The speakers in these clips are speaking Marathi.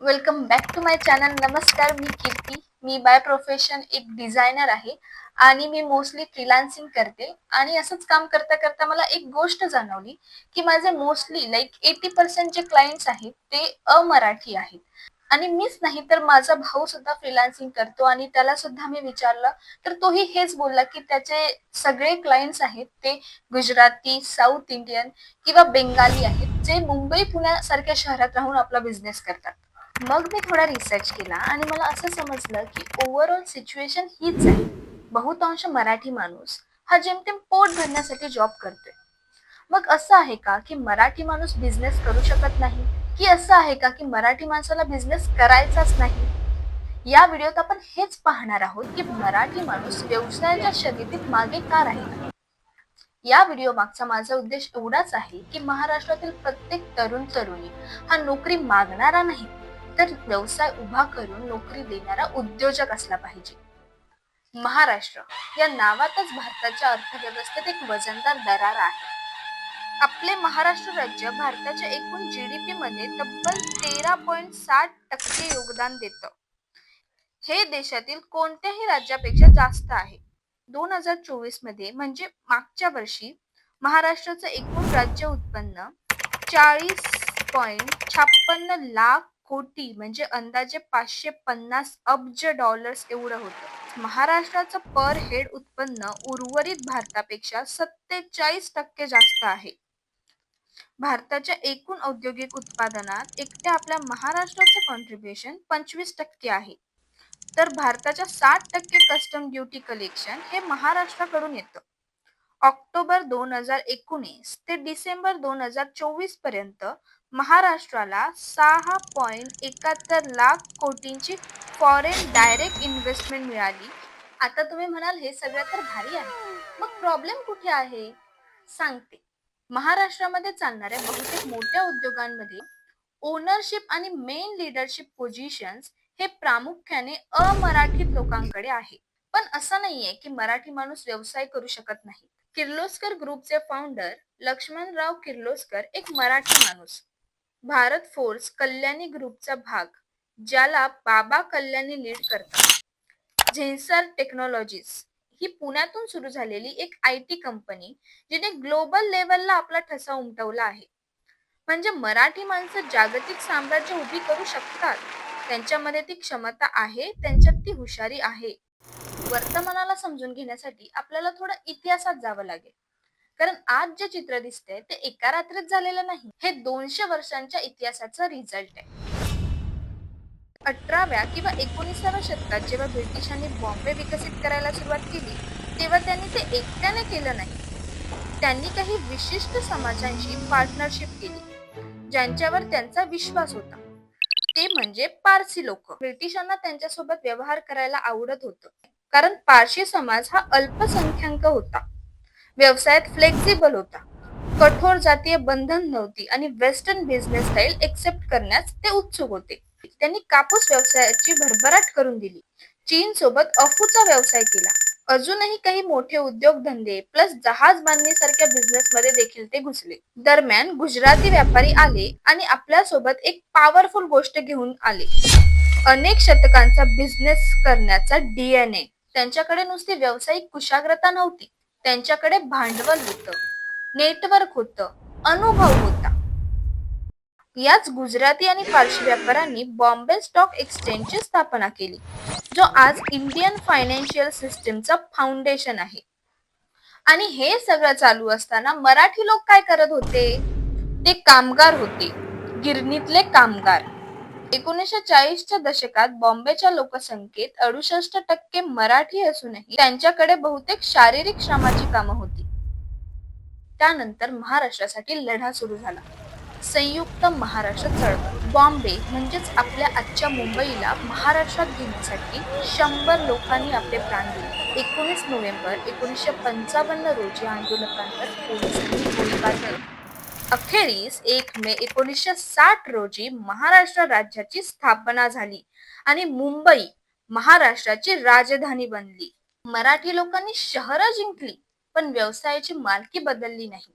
Welcome back to my channel नमस्कार मी कीर्ती मी बाय प्रोफेशन एक डिझायनर आहे आणि मी मोस्टली फ्रीलान्सिंग करते. आणि असंच काम करता करता मला एक गोष्ट जाणवली की माझे मोस्टली लाईक एटी पर्सेंट जे क्लायंट्स आहेत ते अमराठी आहेत. आणि मीच नाही तर माझा भाऊ सुद्धा फ्रीलान्सिंग करतो आणि त्याला सुद्धा मी विचारलं तर तोही हेच बोलला की त्याचे सगळे क्लायंट्स आहेत ते गुजराती साऊथ इंडियन किंवा बेंगाली आहेत जे मुंबई पुण्यासारख्या शहरात राहून आपला बिझनेस करतात. मग मी थोडा रिसर्च केला आणि मला असं समजलं की ओव्हरऑल सिच्युएशन हीच आहे. बहुतांश मराठी माणूस हा जेमतेम पोट भरण्यासाठी जॉब करतोय. मग असं आहे का की मराठी माणूस बिझनेस करू शकत नाही? की असं आहे का की मराठी माणसाला बिझनेस करायचाच नाही? या व्हिडिओत आपण हेच पाहणार आहोत की मराठी माणूस व्यवसायाच्या शर्यतीत मागे का राहील? या व्हिडिओ मागचा माझा उद्देश एवढाच आहे की महाराष्ट्रातील प्रत्येक तरुण तरुणी हा नोकरी मागणारा नाही. तर व्यवसाय उभा करून नोकरी देणारा उद्योजक असला पाहिजे. महाराष्ट्र या नावातच भारताच्या अर्थव्यवस्थेत एक वजनदार दरार आहे. आपले महाराष्ट्र राज्य भारताच्या एकूण जीडीपी मध्ये तब्बल तेरा पॉइंट साठ टक्के योगदान देतं. हे देशातील कोणत्याही राज्यापेक्षा जास्त आहे. दोन हजार चोवीसमध्ये म्हणजे मागच्या वर्षी महाराष्ट्राचं एकूण राज्य उत्पन्न चाळीस पॉइंट छप्पन्न लाख कोटी म्हणजे अंदाजे पाचशे पन्नास अब्ज डॉलर्स एवढं होतं. महाराष्ट्राचं पर हेड उत्पन्न उर्वरित भारतापेक्षा सत्तेचाळीस टक्के जास्त आहे. भारताच्या एकूण औद्योगिक उत्पादनात एकट्या आपल्या महाराष्ट्राचे कॉन्ट्रीब्युशन पंचवीस टक्के आहे. तर भारताच्या साठ टक्के कस्टम ड्युटी कलेक्शन हे महाराष्ट्राकडून येतं. ऑक्टोबर दोन हजार एकोणीस ते डिसेंबर दोन हजार चोवीसपर्यंत महाराष्ट्राला सहा पॉईंट एकाहत्तर लाख कोटींची फॉरेन डायरेक्ट इन्व्हेस्टमेंट मिळाली. आता तुम्ही म्हणाल हे सगळं तर भारी आहे. मग प्रॉब्लेम कुठे आहे? सांगते. महाराष्ट्रामध्ये चालणाऱ्या बहुतेक मोठ्या उद्योगांमध्ये ओनरशिप आणि मेन लिडरशिप पोझिशन्स हे प्रामुख्याने अमराठीत लोकांकडे आहे. पण असं नाहीये की मराठी माणूस व्यवसाय करू शकत नाही. किर्लोस्कर ग्रुपचे फाउंडर लक्ष्मणराव किर्लोस्कर एक मराठी माणूस. भारत फोर्स कल्याणी ग्रुपचा भाग ज्याला बाबा कल्याणी लीड करतात. झेन्सर टेक्नॉलॉजीज ही पुण्यातून सुरू झालेली एक आय टी कंपनी जिने ग्लोबल लेवलला आपला ठसा उमटवला आहे. म्हणजे मराठी माणसं जागतिक साम्राज्य उभी करू शकतात. त्यांच्यामध्ये ती क्षमता आहे त्यांच्यात ती हुशारी आहे. वर्तमानाला समजून घेण्यासाठी आपल्याला थोडं इतिहासात जावं लागेल. कारण आज जे चित्र दिसते ते एका रात्रीत झालेलं नाही. हे दोनशे वर्षांच्या इतिहासाचा रिझल्ट आहे. अठराव्या किंवा एकोणीसाव्या शतकात जेव्हा ब्रिटिशांनी बॉम्बे विकसित करायला सुरुवात केली तेव्हा त्यांनी ते एकट्याने केलं नाही. त्यांनी काही विशिष्ट समाजांशी पार्टनरशिप केली ज्यांच्यावर त्यांचा विश्वास होता. ते म्हणजे पारसी लोक. ब्रिटिशांना त्यांच्यासोबत व्यवहार करायला आवडत होतं. कारण पारशी समाज हा अल्पसंख्याक होता. व्यवसायात फ्लेक्झिबल होता. कठोर जातीय बंधन नव्हती आणि वेस्टर्न बिझनेस स्टाईल एक्सेप्ट करण्यास ते उत्सुक होते. त्यांनी कापूस व्यवसायाची भरभराट करून दिली. चीन सोबत अफूचा व्यवसाय केला. अजूनही काही मोठे उद्योगधंदे प्लस जहाज बांधणी सारख्या बिझनेस मध्ये देखील ते घुसले. दरम्यान गुजराती व्यापारी आले आणि आपल्यासोबत एक पॉवरफुल गोष्ट घेऊन आले. अनेक शतकांचा बिझनेस करण्याचा डीएनए त्यांच्याकडे नुसती व्यावसायिक कुशाग्रता नव्हती. त्यांच्याकडे भांडवल होतं. नेटवर्क होतं. अनुभव होता. याच गुजराती आणि पारशी व्यापाऱ्यांनी बॉम्बे स्टॉक एक्सचेंजची स्थापना केली जो आज इंडियन फायनान्शियल सिस्टीमचा फाउंडेशन आहे. आणि हे सगळं चालू असताना मराठी लोक काय करत होते? ते कामगार होते. गिरणीतले कामगार. एकोणीसशे चाळीसच्या दशकात बॉम्बेच्या लोकसंख्येत अडुसष्ट टक्के मराठी असूनही त्यांच्याकडे बहुतेक शारीरिक श्रमाची कामं होती. त्यानंतर महाराष्ट्रासाठी लढा सुरू झाला. संयुक्त महाराष्ट्र चळवळ. बॉम्बे म्हणजेच आपल्या आजच्या मुंबईला महाराष्ट्रात घेण्यासाठी शंभर लोकांनी आपले प्राण दिले. एकोणीस नोव्हेंबर एकोणीसशे पंचावन्न रोजी आंदोलकांवर पोलिसांनी गोळीबार केला. अखेरीस एक मे एकोणीसशे साठ रोजी महाराष्ट्र राज्याची स्थापना झाली आणि मुंबई महाराष्ट्राची राजधानी बनली. मराठी लोकांनी शहरं जिंकली पण व्यवसायाची मालकी बदलली नाही.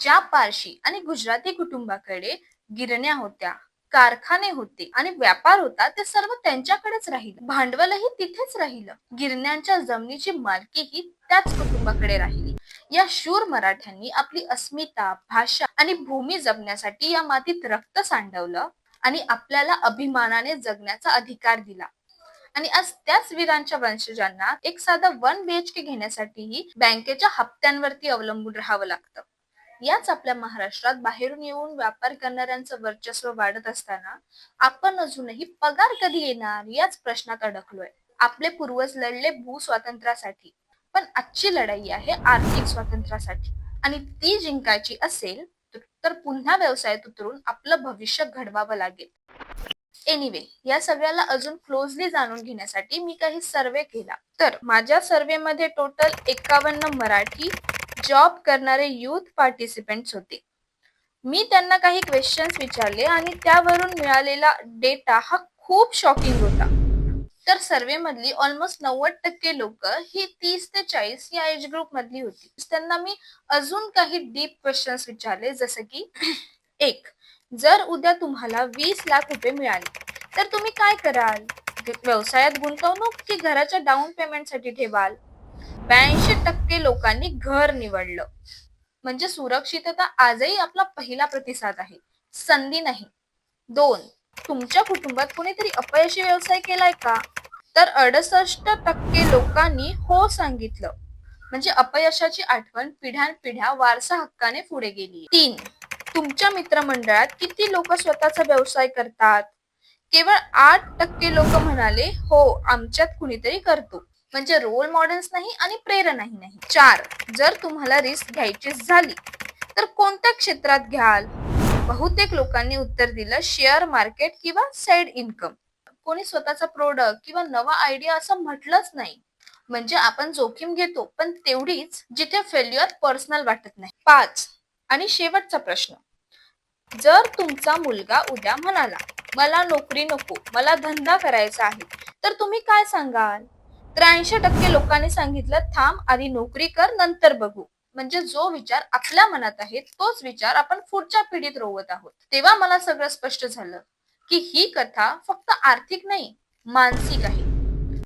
ज्या पारशी आणि गुजराती कुटुंबाकडे गिरण्या होत्या कारखाने होते आणि व्यापार होता ते सर्व त्यांच्याकडेच राहिलं. भांडवलही तिथेच राहिलं. गिरण्यांच्या जमिनीची मालकीही त्याच कुटुंबाकडे राहिली. या शूर मराठ्यांनी आपली अस्मिता भाषा आणि भूमी जपण्यासाठी या मातीत रक्त सांडवलं आणि आपल्याला अभिमानाने जगण्याचा अधिकार दिला. आणि आज त्याच वीरांच्या वंशजांना एक साधा वन बीएचके घेण्यासाठीही बँकेच्या हप्त्यांवरती अवलंबून राहावं लागतं. याच आपल्या महाराष्ट्रात बाहेरून येऊन व्यापार करणाऱ्यांचं वर्चस्व वाढत असताना आपण अजूनही पगार कधी येणार याच प्रश्नात अडकलोय. आपले पूर्वज लढले भू स्वातंत्र्यासाठी पण आजची लढाई आहे आर्थिक स्वातंत्र्यासाठी. आणि ती जिंकायची असेल तर पुन्हा व्यवसायात उतरून आपलं भविष्य घडवावं लागेल. एनिवे या सगळ्याला अजून क्लोजली जाणून घेण्यासाठी मी काही सर्वे केला. तर माझ्या सर्वे मध्ये टोटल एकावन्न मराठी जॉब करणारे युथ पार्टिसिपेंट्स होते. मी त्यांना काही क्वेश्चन्स विचारले आणि त्यावरून मिळालेला डेटा हा खूप शॉकिंग होता. तर सर्वे मधली ऑलमोस्ट नव्वद टक्के लोक ही तीस ते चाळीस या एज ग्रुप मधली होती. त्यांना मी अजून काही डीप क्वेश्चन्स विचारले जसं की एक जर उद्या तुम्हाला वीस लाख रुपये मिळाले तर तुम्ही काय कराल? व्यवसायात गुंतवणूक की घराच्या डाऊन पेमेंटसाठी ठेवाल? ब्याऐंशी टक्के लोकांनी घर निवडलं. म्हणजे सुरक्षितता आजही आपला पहिला प्रतिसाद आहे. संधी नाही. दोन तुमच्या कुटुंबात कोणीतरी अपयशी व्यवसाय केलाय का? तर अडसष्ट टक्के लोकांनी हो सांगितलं. म्हणजे अपयशाची आठवण पिढ्यानपिढ्या वारसा हक्काने पुढे गेली तीन तुमच्या मित्रमंडळात किती लोक स्वतःचा व्यवसाय करतात? केवळ आठ टक्के लोक म्हणाले हो आमच्यात कुणीतरी करतो. म्हणजे रोल मॉडेल्स नाही आणि प्रेरणाही नाही. चार जर तुम्हाला रिस्क घ्यायची झाली तर कोणत्या क्षेत्रात घ्याल? बहुतेक लोकांनी उत्तर दिलं शेअर मार्केट किंवा साइड इन्कम कोणी स्वतःचा प्रोडक्ट किंवा नवा आयडिया असं म्हटलंच नाही. म्हणजे आपण जोखीम घेतो पण तेवढीच जिथे फेल्युअर पर्सनल वाटत नाही. पाच आणि शेवटचा प्रश्न. जर तुमचा मुलगा उद्या म्हणाला मला नोकरी नको मला धंदा करायचा आहे तर तुम्ही काय सांगाल? त्र्याऐंशी टक्के लोकांनी सांगितलं थांब आधी नोकरी कर नंतर बघू. म्हणजे जो विचार आपल्या मनात आहे तोच विचार आपण पुढच्या पिढीत रोवत आहोत. तेव्हा मला सगळं स्पष्ट झालं की ही कथा फक्त आर्थिक नाही मानसिक आहे.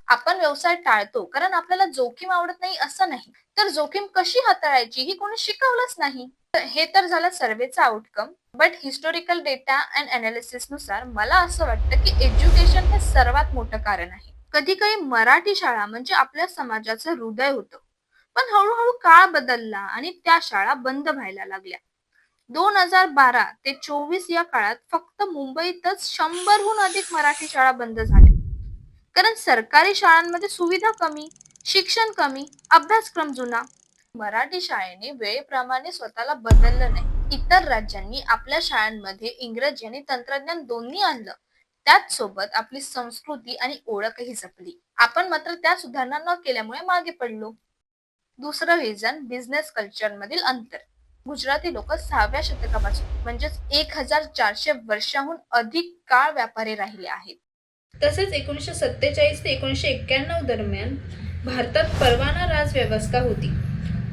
आपण व्यवसाय टाळतो कारण आपल्याला जोखीम आवडत नाही असं नाही. तर जोखीम कशी हाताळायची ही कोणी शिकवलंच नाही. हे तर झालं सर्वेचा outcome but historical data and अनालिसिसनुसार मला असं वाटतं की एज्युकेशन हे सर्वात मोठं कारण आहे. कधी काही मराठी शाळा म्हणजे आपल्या समाजाचं हृदय होतं. पण हळूहळू काळ बदलला आणि त्या शाळा बंद व्हायला लागल्या. दोन हजार बारा ते चोवीस या काळात फक्त मुंबईतच शंभरहून अधिक मराठी शाळा बंद झाल्या. कारण सरकारी शाळांमध्ये सुविधा कमी शिक्षण कमी अभ्यासक्रम जुना. मराठी शाळेने वेळेप्रमाणे स्वतःला बदललं नाही. इतर राज्यांनी आपल्या शाळांमध्ये इंग्रजी आणि तंत्रज्ञान दोन्ही आणलं. त्याच सोबत आपली संस्कृती आणि ओळखही जपली. आपण मात्र त्या सुधारणा न केल्यामुळे मागे पडलो. दुसरं रिझन बिझनेस कल्चर मधील अंतर. गुजराती लोक सहाव्या शतकापासून म्हणजेच एक हजार चारशे वर्षाहून अधिक काळ व्यापारी राहिले आहेत. तसेच एकोणीसशे सत्तेचाळीस ते एकोणीसशे एक्क्याण्णव दरम्यान भारतात परवाना राज व्यवस्था होती.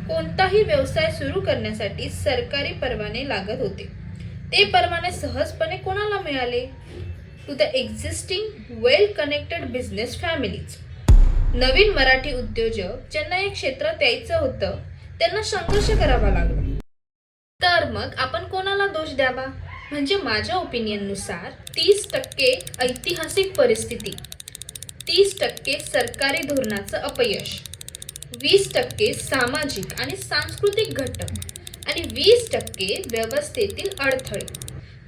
कोणताही व्यवसाय सुरू करण्यासाठी सरकारी परवाने लागत होते. ते परवाने सहजपणे कोणाला मिळाले? To the existing well connected business families नवीन मराठी उद्योजक ज्यांना या क्षेत्रात यायचं होतं त्यांना संघर्ष करावा लागला. तर मग आपण कोणाला दोष द्यावा? म्हणजे माझ्या ओपिनियननुसार तीस टक्के ऐतिहासिक परिस्थिती तीस टक्के सरकारी धोरणाचं अपयश वीस टक्के सामाजिक आणि सांस्कृतिक घटक आणि वीस टक्के व्यवस्थेतील अडथळे.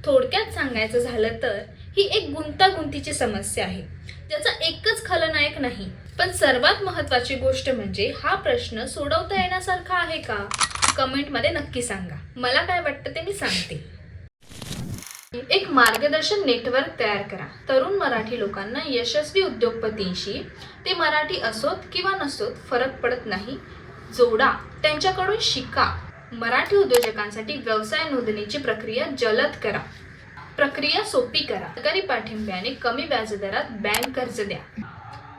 थोडक्यात सांगायचं झालं तर ही एक गुंतागुंतीची समस्या आहे. त्याचा एकच खलनायक नाही. पण सर्वात महत्वाची गोष्ट म्हणजे हा प्रश्न सोडवता येण्यासारखा आहे का? कमेंटमध्ये नक्की सांगा. मला काय वाटतं ते मी सांगते. एक मार्गदर्शन नेटवर्क तयार करा. तरुण मराठी लोकांना यशस्वी उद्योगपतींशी ते मराठी असोत किंवा नसोत फरक पडत नाही. जोडा. त्यांच्याकडून शिका. मराठी उद्योजकांसाठी व्यवसाय नोंदणीची प्रक्रिया जलद करा. प्रक्रिया सोपी करा. सरकारी पाठिंब्याने कमी व्याजदरात बँक कर्ज द्या.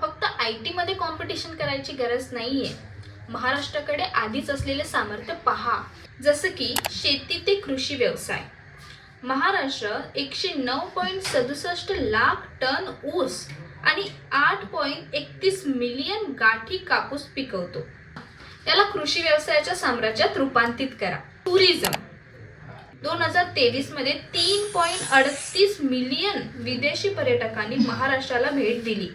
फक्त आय टीमध्ये कॉम्पिटिशन करायची गरज नाहीये. महाराष्ट्राकडे आधीच असलेले सामर्थ्य पहा. जसं की शेती ते कृषी व्यवसाय. महाराष्ट्र एकशे नऊ पॉईंट सदुसष्ट लाख टन ऊस आणि आठ पॉईंट एकतीस मिलियन गाठी कापूस पिकवतो. त्याला कृषी व्यवसायाच्या साम्राज्यात रूपांतरित करा. टुरिझम. दोन हजार तेवीसमध्ये तीन पॉईंट अडतीस मिलियन विदेशी पर्यटकांनी महाराष्ट्राला भेट दिली.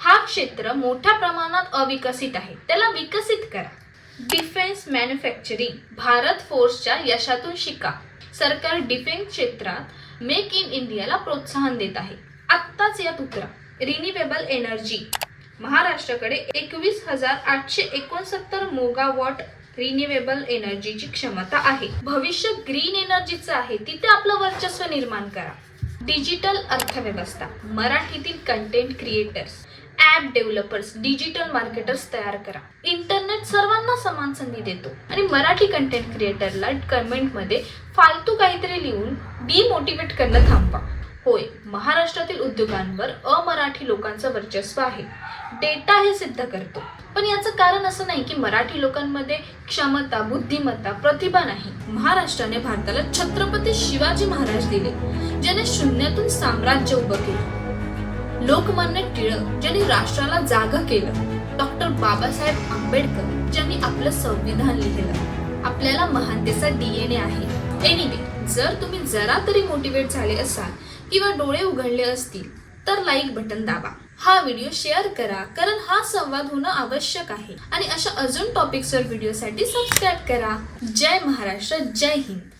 हा क्षेत्र मोठ्या प्रमाणात अविकसित आहे. त्याला विकसित करा. डिफेन्स मॅन्युफॅक्चरिंग भारत फोर्सच्या यशातून शिका. सरकार डिफेन्स क्षेत्रात मेक इन इंडियाला प्रोत्साहन देत आहे. आत्ताच यात उतरा. रिन्युएबल एनर्जी महाराष्ट्राकडे एकवीस हजार आठशे एकोणसत्तर मोगावॉट रिन्युएबल एनर्जीची क्षमता आहे. भविष्य ग्रीन एनर्जीचं आहे तिथे आपलं वर्चस्व निर्माण करा. डिजिटल अर्थव्यवस्था मराठीतील content creators app developers digital marketers तयार करा. इंटरनेट सर्वांना समान संधी देतो. आणि मराठी कंटेंट क्रिएटरला कमेंटमध्ये फालतू काहीतरी लिहून डिमोटिवेट करणं थांबवा. होय. महाराष्ट्रातील उद्योगांवर अमराठी लोकांचं वर्चस्व आहे. डेटा हे सिद्ध करतो. पण याचं कारण असं नाही की मराठी लोकांमध्ये क्षमता बुद्धिमत्ता प्रतिभा नाही. महाराष्ट्राने भारताला छत्रपती शिवाजी महाराज दिले ज्याने शून्यातून साम्राज्य उभं केलं. लोकमान्य टिळक ज्यांनी राष्ट्राला जाग केलं. डॉक्टर बाबासाहेब आंबेडकर ज्यांनी आपलं संविधान लिहिलं. आपल्याला महानतेचा डीएनए आहे. एनिवे जर तुम्ही जरा तरी मोटिवेट झाले असाल किंवा डोळे उघडले असतील तर लाईक बटन दाबा. हा व्हिडिओ शेअर करा कारण हा संवाद होणं आवश्यक आहे. आणि अशा अजून टॉपिक्सवर व्हिडिओसाठी सबस्क्राईब करा. जय महाराष्ट्र जय हिंद.